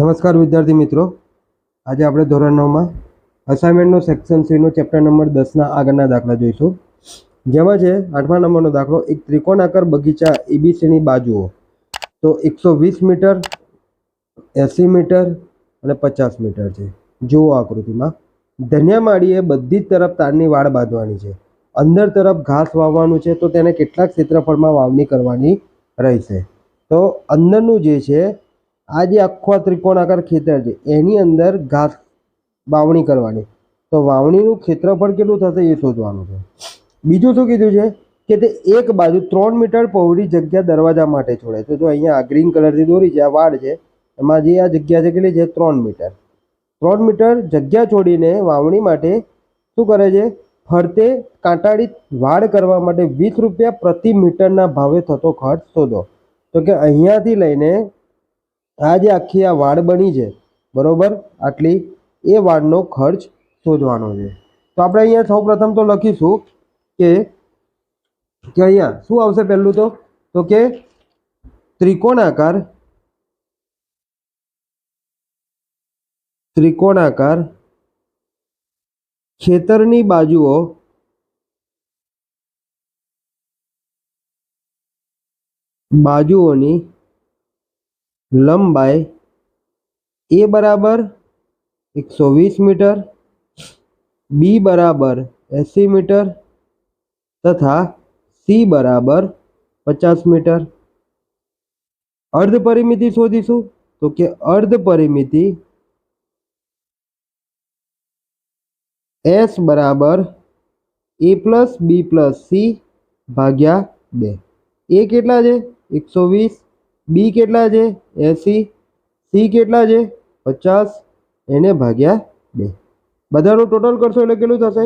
નમસ્કાર વિદ્યાર્થી મિત્રો. આજે આપણે ધોરણ નવમાં અસાઇનમેન્ટનો સેક્શન સીનો ચેપ્ટર નંબર દસના આગળના દાખલા જોઈશું. જેમાં છે, આઠમા નંબરનો દાખલો, એક ત્રિકોણાકાર બગીચા એબીસીની બાજુઓ. તો એકસો વીસ મીટર, એંસી મીટર અને પચાસ મીટર છે. જુઓ આકૃતિમાં. ધન્યા માળીએ બધી જ તરફ તારની વાડ બાંધવાની છે. અંદર તરફ ઘાસ વાવવાનું છે, તો તેને કેટલાક ક્ષેત્રફળમાં વાવણી કરવાની રહેશે. તો અંદરનું જે છે આ જે આખો આ ત્રિકોણાકાર ખેતર છે. એની અંદર ઘાસ વાવણી કરવાની. તો વાવણીનું ક્ષેત્રફળ કેટલું થશે એ શોધવાનું છે. બીજું શું કીધું છે? કે તે એક બાજુ ત્રણ મીટર પહોળી જગ્યા દરવાજા માટે છોડે તો જો અહીંયા ગ્રીન કલરથી દોરી છે, આ વાડ છે, એમાં જે આ જગ્યા છે કેટલી છે? ત્રણ મીટર. ત્રણ મીટર જગ્યા છોડીને વાવણી માટે શું કરે છે? ફરતે કાંટાળી વાડ કરવા માટે વીસ રૂપિયા પ્રતિ મીટરના ભાવે થતો ખર્ચ શોધો. તો કે અહીંયાથી લઈને આ જે આખી આ વાડ બની છે, બરોબર? આટલી એ વાડનો ખર્ચ શોધવાનો છે. તો આપણે અહીંયા સૌ પ્રથમ તો લખીશું કે કે અહીંયા શું આવશે પહેલું તો? તો કે ત્રિકોણાકાર ત્રિકોણાકાર ખેતરની બાજુઓ બાજુઓની લંબાઈ એ બરાબર એકસો વીસ મીટર, બી બરાબર એંસી મીટર તથા સી બરાબર પચાસ મીટર. અર્ધ પરિમિતિ શોધીશું તો કે અર્ધ પરિમિતિ એસ બરાબર A plus B plus C ભાગ્યા બે. એ કેટલા છે? એકસો વીસ. બી કેટલા છે? એંસી સી કેટલા છે? પચાસ. એને ભાગ્યા બે. બધાનું ટોટલ કરશો એટલે કેટલું થશે?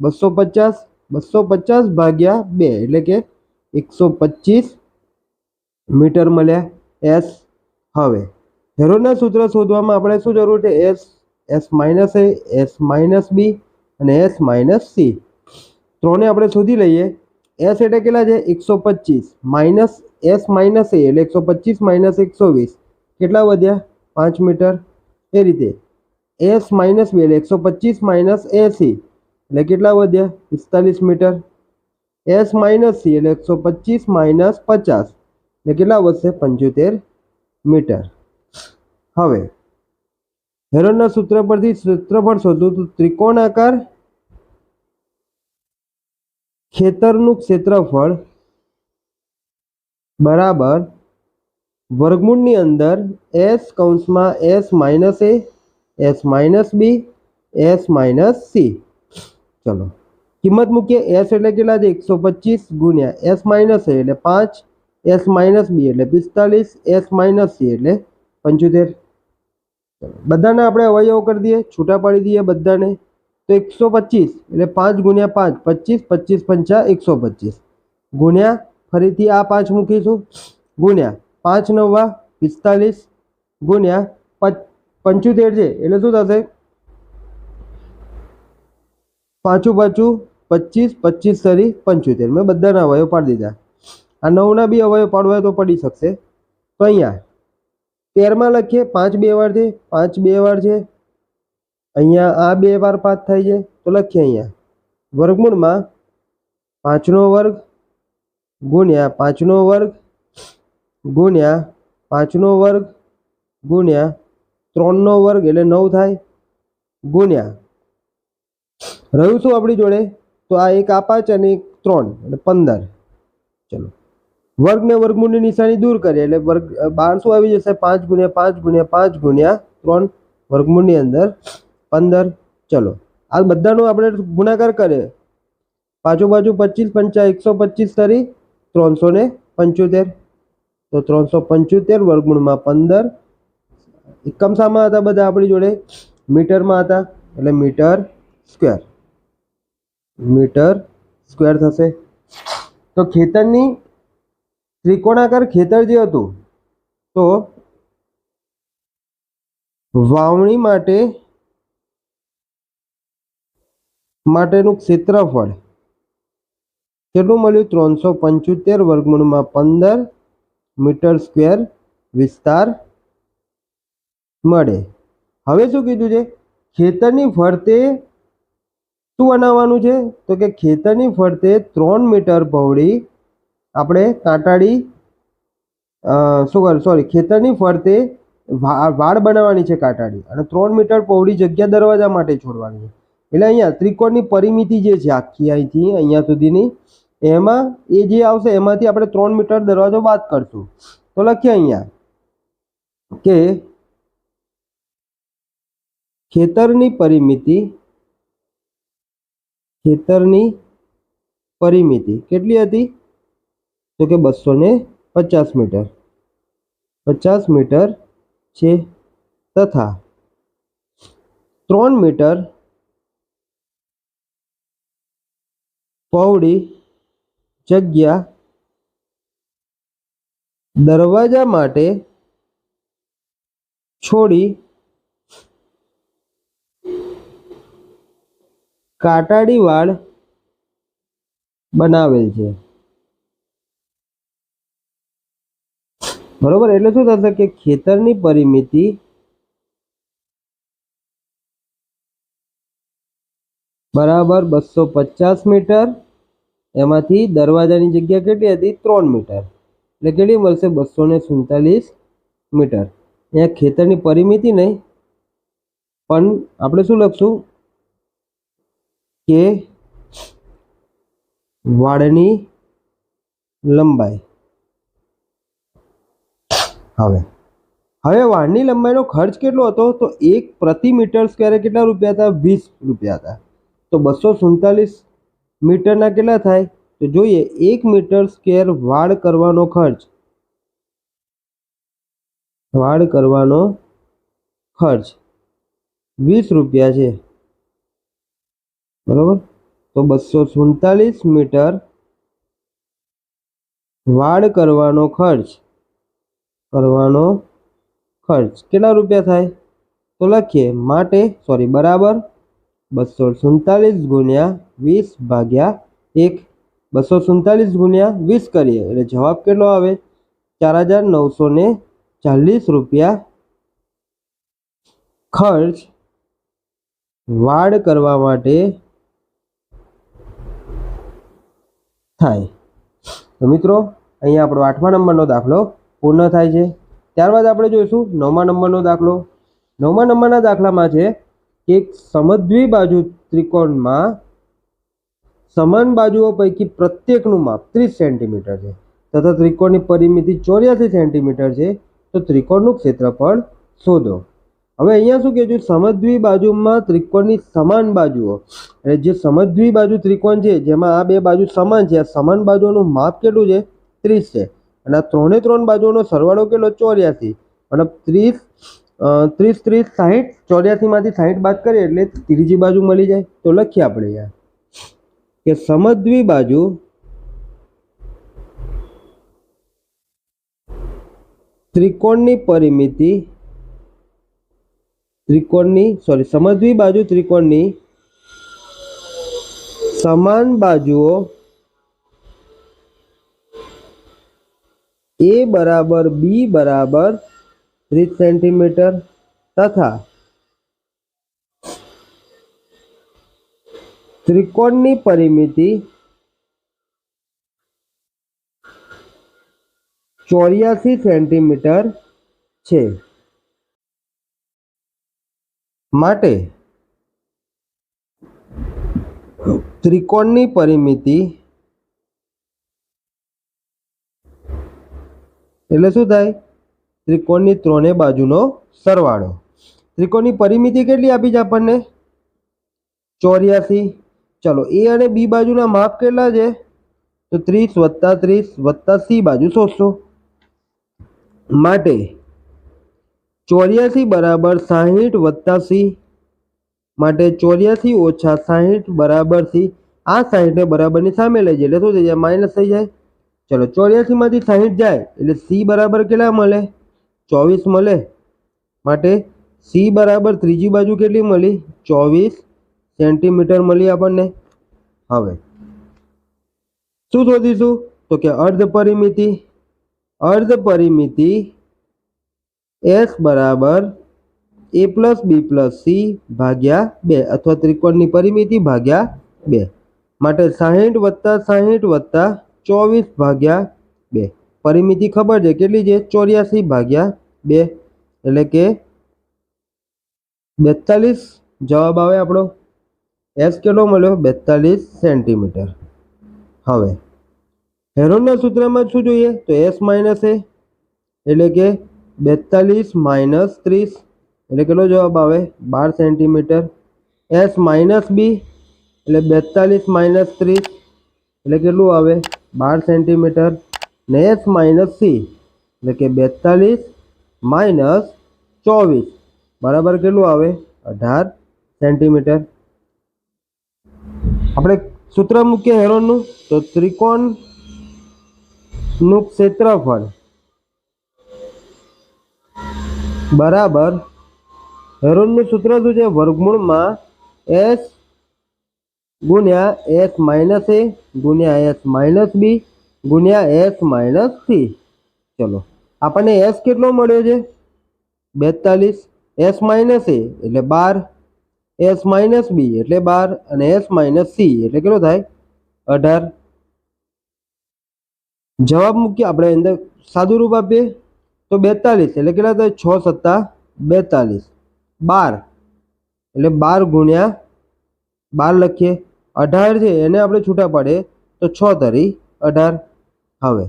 બસો પચાસ. બસો પચાસ ભાગ્યા બે, એટલે કે એકસો પચીસ મીટર મળ્યા એસ હવે, હેરોના સૂત્ર શોધવામાં આપણે શું જરૂર છે? S S minus A S minus B અને એસ માઇનસ સી ત્રણે આપણે શોધી લઈએ. એસ એટલે કેટલા છે? એકસો પચીસ. માઇનસ એસ માઇનસ એ એટલે એકસો પચીસ માઇનસ એકસો વીસ. કેટલા વધ્યા? પાંચ મીટર. એ રીતે. એસ માઇનસ બી એટલે એકસો પચીસ માઇનસ એસી એટલે કેટલા વધ્યા? પિસ્તાલીસ મીટર. એસ માઇનસ સી એટલે એકસો પચીસ માઇનસ પચાસ. એટલે કેટલા વધશે? પંચોતેર મીટર. હવે, હેરોનના સૂત્ર પરથી ક્ષેત્રફળ શોધવું તો ત્રિકોણાકાર ખેતરનું ક્ષેત્રફળ બરાબર વર્ગમૂળની અંદર એસ કૌંસમાં S minus A S minus B S minus C ચલો કિંમત મૂકીએ એસ એટલે કેટલા છે એકસો પચીસ ગુણ્યા એસ માઇનસ એ એટલે પાંચ એસ માઇનસ બી એટલે પિસ્તાલીસ એસ માઇનસ સી એટલે પંચોતેર બધાને આપણે અવયવો કરી દઈએ છૂટા પાડી દઈએ બધાને તો એકસો પચીસ એટલે પાંચ ગુણ્યા પાંચ પચીસ પચીસ પંચા એકસો પચીસ ગુણ્યા ફરીથી આ પાંચ મૂકીશું. ગુણ્યા પાંચ નવા પિસ્તાલીસ ગુણ્યા પચ, પંચોતેર છે, એટલે શું થશે? પાંચું પાછું પચીસ પચીસ સરી પંચોતેર. મેં બધાના અવયવ પાડી દીધા. આ નવના બી અવયવ પાડવા તો પડી શકશે. તો અહીંયા તેરમાં લખીએ, પાંચ બે વાર છે, પાંચ બે વાર છે. અહીંયા આ બે વાર પાંચ થાય છે. તો લખીએ અહીંયા. વર્ગમૂળમાં પાંચનો વર્ગ ગુણ્યા પાંચનો વર્ગ, ગુણ્યા પાંચનો વર્ગ, ગુણ્યા ત્રણનો વર્ગ એટલે નવ થાય. ગુણ્યા. રહ્યું શું આપણી જોડે? તો આ એક આ પાંચ અને એક ત્રણ, એટલે પંદર. ચલો. વર્ગને વર્ગમૂળની નિશાની દૂર કરીએ, એટલે વર્ગ બાર શું આવી જશે. પાંચ ગુણ્યા પાંચ ગુણ્યા પાંચ ગુણ્યા ત્રણ વર્ગમૂળની અંદર પંદર. ચલો. આ બધાનો આપણે ગુણાકાર કરીએ. પાછો બાજુ પચીસ પંચા એકસો પચીસ તરી ત્રણસો ને પંચોતેર. તો ત્રણસો પંચોતેર વર્ગમૂળમાં પંદર. એકમ શામાં હતા બધા આપણી જોડે. મીટરમાં હતા. એટલે મીટર સ્ક્વેર. મીટર સ્ક્વેર થશે. તો ખેતરની ત્રિકોણાકાર ખેતર જે હતું, તો વાવણી માટે, માટેનું ક્ષેત્રફળ કેટલું મળ્યું ત્રણસો પંચોતેર વર્ગમૂળમાં પંદર મીટર સ્ક્વેર વિસ્તાર મળે. હવે શું કીધું છે? ખેતરની ફરતે શું બનાવવાનું છે? તો કે ખેતરની ફરતે ત્રણ મીટર પહોળી આપણે કાંટાળી શું કર સોરી ખેતરની ફરતે વાડ બનાવવાની છે કાંટાળી અને ત્રણ મીટર પહોળી જગ્યા દરવાજા માટે છોડવાની છે. એટલે અહીંયા ત્રિકોણની પરિમિતિ જે છે આખી અહીંથી, અહીંયા સુધીની એમાં એ જે આવશે, એમાંથી આપણે ત્રણ મીટર દરવાજો બાદ કરશું. તો લખીએ અહીંયા કે ખેતરની પરિમિતિ ખેતરની પરિમિતિ કેટલી હતી? તો કે બસો ને પચાસ મીટર. પચાસ મીટર છે તથા ત્રણ મીટર પહોળી જગ્યા દરવાજા માટે છોડી કાટાડી વાળ બનાવેલ છે. બરોબર? એટલે શું થશે કે ખેતરની પરિમિતિ બરાબર બસો પચાસ મીટર એમાંથી દરવાજાની જગ્યા કેટલી હતી? ત્રણ મીટર. એટલે કેટલી મળશે? બસો ને સુડતાલીસ મીટર. અહીંયા ખેતરની પરિમિતિ નહીં, પણ આપણે શું લખશું? કે વાડની લંબાઈ. હવે હવે વાડની લંબાઈનો ખર્ચ કેટલો હતો? તો એક પ્રતિ મીટર સ્ક્વેરે કેટલા રૂપિયા હતા? વીસ રૂપિયા હતા. તો બસો સુડતાલીસ મીટરના કેટલા થાય? તો જોઈએ, એક મીટર સ્કેર વાળ કરવાનો ખર્ચ. વાળ કરવાનો ખર્ચ. વીસ રૂપિયા છે. બરોબર? તો બસો સુડતાલીસ મીટર વાળ કરવાનો ખર્ચ. કરવાનો ખર્ચ. કેટલા રૂપિયા થાય? તો લખીએ, માટે સોરી બરાબર. બસો સુડતાલીસ ગુણ્યા વીસ ભાગ્યા એક. બસો સુડતાલીસ ગુણ્યા વીસ કરીએ, એટલે જવાબ કેટલો આવે? ચાર હજાર નવસો ને ચાલીસ રૂપિયા ખર્ચ વાડ કરવા માટે થાય. તો મિત્રો, અહીંયા આપણો આઠમા નંબરનો દાખલો પૂર્ણ થાય છે. ત્યારબાદ આપણે જોઈશું નવમા નંબરનો દાખલો. નવમા નંબરના દાખલામાં છે એક સમદ્વી બાજુ ત્રિકોણમાં સમાન બાજુઓ પૈકી પ્રત્યેકનું માપ ત્રીસ સેન્ટીમીટર છે. તથા ત્રિકોણની પરિમિતિ ચોર્યાસી સેન્ટીમીટર છે, તો ત્રિકોણનું ક્ષેત્રફળ શોધો. હવે અહીંયા શું કહે છે સમદ્વી બાજુમાં ત્રિકોણની સમાન બાજુઓ. એટલે જે સમદ્વી બાજુ ત્રિકોણ છે, જેમાં આ બે બાજુ સમાન છે, આ સમાન બાજુઓનું માપ કેટલું છે? ત્રીસ છે. અને આ ત્રણે ત્રણ બાજુઓનો સરવાળો કેટલો? ચોર્યાસી. મતલબ ત્રીસ ત્રીસ ત્રીસ, સાહીઠ, ચોર્યાસીમાંથી સાહીઠ બાદ કરીએ એટલે ત્રીજી બાજુ મળી જાય. તો લખીએ આપણે યાર. કે સમદ્વી બાજુ ત્રિકોણની પરિમિતિ, ત્રિકોણની સોરી સમદ્વી બાજુ ત્રિકોણની સમાન બાજુઓ એ બરાબર બી બરાબર ત્રીસ સેન્ટીમીટર તથા ત્રિકોણની પરિમિતિ ચોર્યાસી સેન્ટીમીટર છે. માટે ત્રિકોણની પરિમિતિ એટલે શું થાય? ત્રિકોણની ત્રણે બાજુનો સરવાળો. ત્રિકોણની પરિમિતિ કેટલી આપી છે આપણને? ચોર્યાસી. ચલો, એ અને બી બાજુના માપ કેટલા છે? તો ત્રીસ વત્તા ત્રીસ વત્તા સી બાજુ શોધશો. માટે ચોર્યાસી બરાબર સાહીઠ વત્તા સી. માટે ચોર્યાસી ઓછા સાહીઠ બરાબર સી. આ સાહીઠને બરાબરની સામે લઈ જાય, એટલે શું થઈ જાય? માઇનસ થઈ જાય. ચલો, ચોર્યાસીમાંથી સાહીઠ જાય, એટલે સી બરાબર કેટલા મળે? ચોવીસ મળે માટે સી બરાબર ત્રીજી બાજુ કેટલી મળી? ચોવીસ સેન્ટીમીટર મળી આપણને. હવે શું શોધીશું? તો કે અર્ધ પરિમિતિ અર્ધ પરિમિતિ એસ બરાબર A plus B plus C ભાગ્યા બે અથવા ત્રિકોણની પરિમિતિ ભાગ્યા બે. માટે સાહીઠ વત્તા સાહીઠ વત્તા ચોવીસ ભાગ્યા પરિમિતિ ખબર છે. કેટલી છે? ચોર્યાસી ભાગ્યા બે. એટલે કે બેતાલીસ. જવાબ આવે આપણો. એસ કેટલો મળ્યો? બેતાલીસ સેન્ટીમીટર. હવે, હેરોનના સૂત્રમાં શું જોઈએ? તો એસ માઇનસ એ એટલે કે બેતાલીસ માઇનસ ત્રીસ. એટલે કેટલો જવાબ આવે? બાર સેન્ટીમીટર. એસ માઇનસ બી એટલે બેતાલીસ માઇનસ ત્રીસ. એટલે કેટલું આવે? બાર સેન્ટીમીટર. ને એસ માઇનસ સી, એટલે કે બેતાલીસ માઇનસ ચોવીસ. બરાબર કેટલું આવે? અઢાર સેન્ટીમીટર. આપણે સૂત્ર મૂકીએ હેરોનનું, તો ત્રિકોણનું ક્ષેત્રફળ. બરાબર. હેરોનનું સૂત્ર શું છે? વર્ગમૂળમાં એસ ગુણ્યા એસ માઇનસ એ ગુણ્યા એસ માઇનસ બી. ગુણ્યા એસ માઇનસ સી. ચલો, આપણને એસ કેટલો મળ્યો છે? બેતાલીસ. એસ માઇનસ એ એટલે બાર. એસ માઇનસ બી એટલે બાર અને એસ માઇનસ સી એટલે કેટલો થાય? અઢાર. જવાબ મૂકીએ, આપણે અંદર સાદું રૂપ આપીએ. તો બેતાલીસ એટલે કેટલા થાય? છ સત્તા બેતાલીસ. બાર એટલે બાર ગુણ્યા બાર લખીએ. અઢાર છે, એને આપણે છૂટા પાડીએ. તો છ તરી અઢાર. હવે,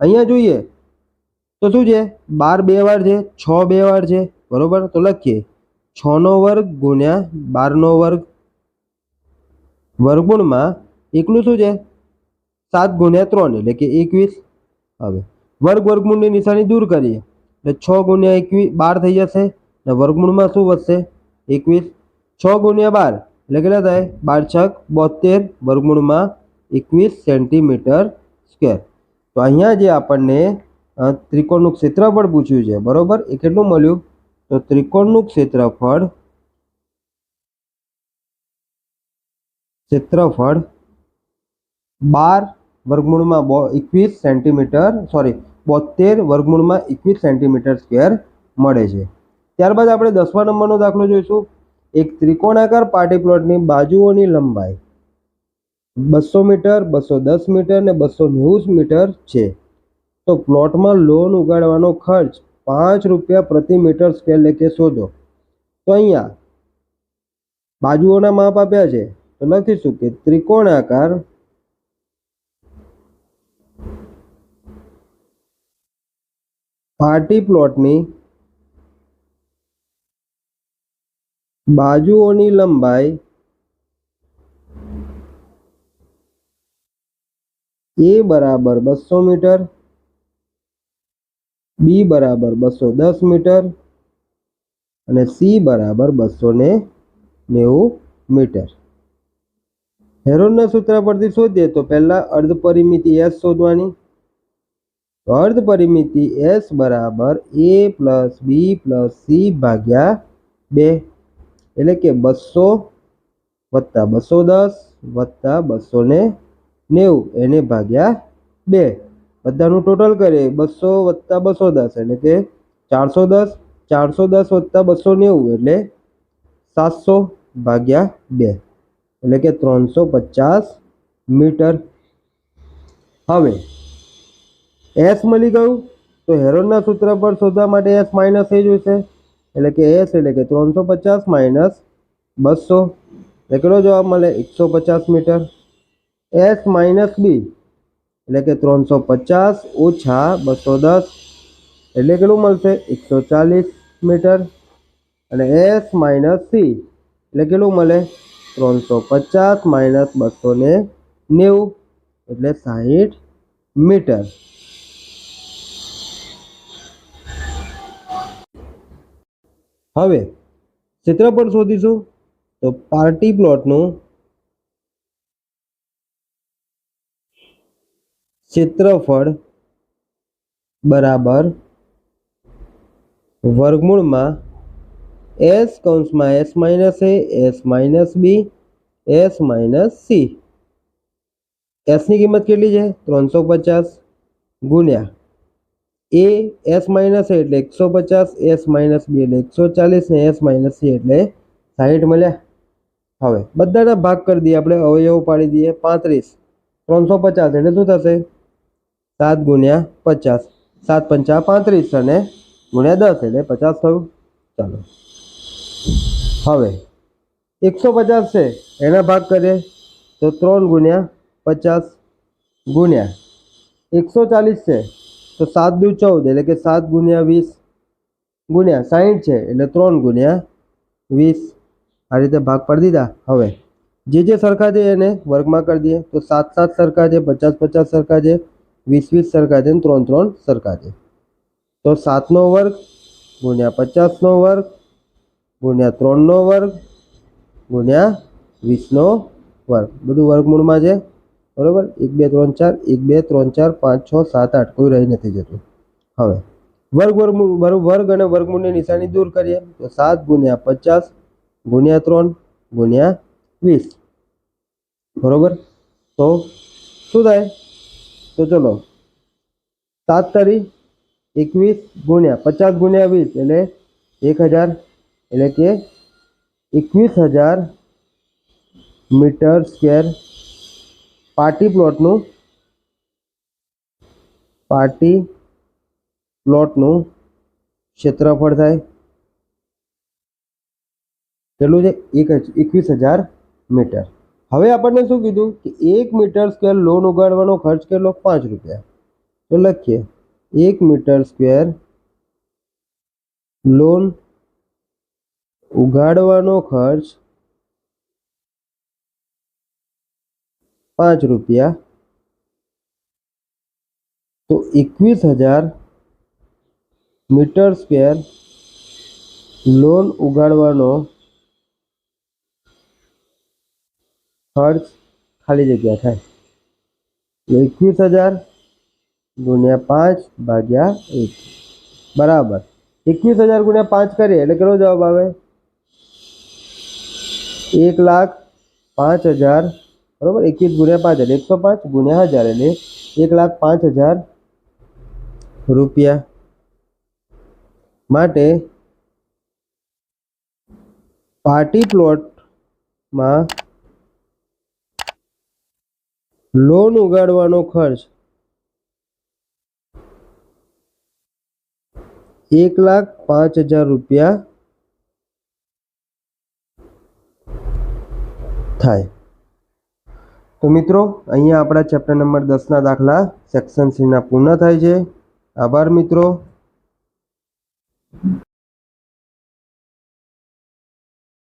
અહીંયા જોઈએ, તો શું છે? બાર બે વાર છે, છ બે વાર છે, બરોબર? તો લખીએ, છનો વર્ગ ગુણ્યા બારનો વર્ગ. વર્ગમૂળમાં એકલું શું છે? સાત ગુણ્યા ત્રણ, એટલે કે એકવીસ. હવે, વર્ગ વર્ગમૂળની નિશાની દૂર કરીએ, એટલે છ ગુણ્યા એકવીસ બાર થઈ જશે, ને વર્ગમૂળમાં શું વધશે? એકવીસ. છ ગુણ્યા બાર, એટલે કેટલા થાય? બાર છક બોતેર, વર્ગમૂળમાં એકવીસ સેન્ટીમીટર સ્ક્વેર. તો અહીંયા જે આપણને ત્રિકોણનું ક્ષેત્રફળ પૂછ્યું છે, બરોબર? એ કેટલું મળ્યું? તો ત્રિકોણનું ક્ષેત્રફળ ક્ષેત્રફળ બાર વર્ગમૂળમાં બો, એકવીસ સેન્ટીમીટર, સોરી બોતેર વર્ગમૂળમાં એકવીસ સેન્ટીમીટર સ્ક્વેર મળે છે. ત્યારબાદ આપણે દસમા નંબરનો દાખલો જોઈશું. એક ત્રિકોણાકાર પાર્ટી પ્લોટની બાજુઓની લંબાઈ. બસો મીટર, બસો દસ મીટર ને બસો નેવું મીટર છે. તો પ્લોટમાં લોન ઉગાડવાનો ખર્ચ પાંચ રૂપિયા પ્રતિ મીટર સ્ક્વેર લેખે શોધો. તો અહીંયા બાજુઓના માપ આપ્યા છે. તો લખીશું કે ત્રિકોણાકાર પાર્ટી પ્લોટની બાજુઓની લંબાઈ એ બરાબર બસો મીટર, બી બરાબર બસો દસ મીટર અને સી બરાબર બસો ને નેવું મીટર. હેરોનના સૂત્ર પરથી શોધીએ તો પહેલાં અર્ધ પરિમિતિ એસ શોધવાની. તો અર્ધ પરિમિતિ એસ બરાબર A plus B plus C ભાગ્યા બે. એટલે કે બસો વત્તા બસો દસ વત્તા બસો ને નેવું એને ભાગ્યા બે. બધાનું ટોટલ કરીએ, બસો વત્તા બસો દસ એટલે કે ચારસો દસ ચારસો દસ વત્તા બસો નેવું એટલે સાતસો ભાગ્યા બે. એટલે કે ત્રણસો પચાસ મીટર. હવે એસ મળી ગયું, તો હેરોનના સૂત્ર પર શોધવા માટે એસ માઇનસ એ જોઈશે. એટલે કે એસ એટલે કે ત્રણસો પચાસ માઇનસ બસો. એટલે કેટલો જવાબ મળે? એકસો પચાસ મીટર. S minus B. એટલે કે ત્રણસો પચાસ ઓછા બસો દસ. એટલે કેટલું મળશે? એકસો ચાલીસ મીટર. અને એસ માઇનસ સી. એટલે કેટલું મળે? ત્રણસો પચાસ માઇનસ બસો ને નેવું. એટલે સાહીઠ મીટર. હવે, ક્ષેત્રફળ શોધીશું. તો પાર્ટી પ્લોટનું ક્ષેત્રફળ બરાબર વર્ગમૂળમાં એસ કૌંસમાં S minus A S minus B S minus C એસની કિંમત કેટલી છે ત્રણસો પચાસ ગુણ્યા એ એસ માઇનસ એ એટલે એકસો પચાસ એસ માઇનસ બી એટલે એકસો ચાલીસ ને એસ માઇનસ સી એટલે સાહીઠ મળ્યા. હવે બધાના ભાગ કરી દઈએ, આપણે અવયવ પાડી દઈએ, પાંત્રીસ. ત્રણસો પચાસ, એટલે શું થશે? સાત ગુણ્યા પચાસ. સાત પંચા પાંત્રીસ અને ગુણ્યા દસ એટલે પચાસ થયું. ચાલો. હવે, એકસો પચાસ છે, એના ભાગ કરીએ. તો ત્રણ ગુણ્યા પચાસ ગુણ્યા. એકસો ચાલીસ છે, તો સાત દુ ચૌદ એટલે કે સાત ગુણ્યા વીસ ગુણ્યા સાહીઠ છે, એટલે ત્રણ ગુણ્યા વીસ. આ રીતે ભાગ પાડી દીધા. હવે, જે જે સરખા છે એને વર્ગમાં કરી દઈએ. તો સાત સાત સરખા છે, પચાસ પચાસ સરખા છે વીસ વીસ સરખા છે અને ત્રણ ત્રણ સરખા છે. તો સાતનો વર્ગ ગુણ્યા પચાસનો વર્ગ ગુણ્યા ત્રણનો વર્ગ ગુણ્યા વીસનો વર્ગ. બધું વર્ગમૂળમાં છે. બરાબર? એક, બે, ત્રણ, ચાર, એક, બે, ત્રણ, ચાર, પાંચ, છ, સાત, આઠ. કોઈ રહી નથી જતું. હવે, વર્ગ વર્ગમૂળ વર્ગ અને વર્ગમૂળની નિશાની દૂર કરીએ. તો સાત ગુણ્યા પચાસ ગુણ્યા ત્રણ ગુણ્યા વીસ. બરોબર? તો શું થાય? તો ચલો. સાત તારીખ એકવીસ ગુણ્યા, પચાસ ગુણ્યા વીસ એટલે એક હજાર, એટલે કે એકવીસ હજાર મીટર સ્ક્વેર પાર્ટી પ્લોટનું પાર્ટી પ્લોટનું ક્ષેત્રફળ થાય. કેટલું છે? એક એકવીસ હજાર મીટર. હવે આપણને શું કીધું કે એક મીટર સ્ક્વેર લોન ઉગાડવાનો ખર્ચ કેટલો? પાંચ રૂપિયા. તો લખીએ. એક મીટર સ્ક્વેર લોન ઉગાડવાનો ખર્ચ પાંચ રૂપિયા. તો એકવીસ હજાર મીટર સ્ક્વેર લોન ઉગાડવાનો ખર્ચ ખાલી જગ્યા થાય એટલે એકવીસ હજાર ગુણ્યા પાંચ ભાગ્યા એક બરાબર એકવીસ હજાર ગુણ્યા પાંચ કરીએ એટલે કેટલો જવાબ આવે એક લાખ પાંચ હજાર બરાબર એકવીસ ગુણ્યા પાંચ એટલે એકસો પાંચ ગુણ્યા હજાર એટલે એક લાખ પાંચ હજાર રૂપિયા માટે પાર્ટી પ્લોટમાં લોન ઉગાડવાનો ખર્ચ એક લાખ પાંચ હજાર રૂપિયા થાય. તો મિત્રો, અહીંયા આપણા ચેપ્ટર નંબર દસના દાખલા સેક્શન સીના પૂર્ણ થાય છે. આભાર મિત્રો.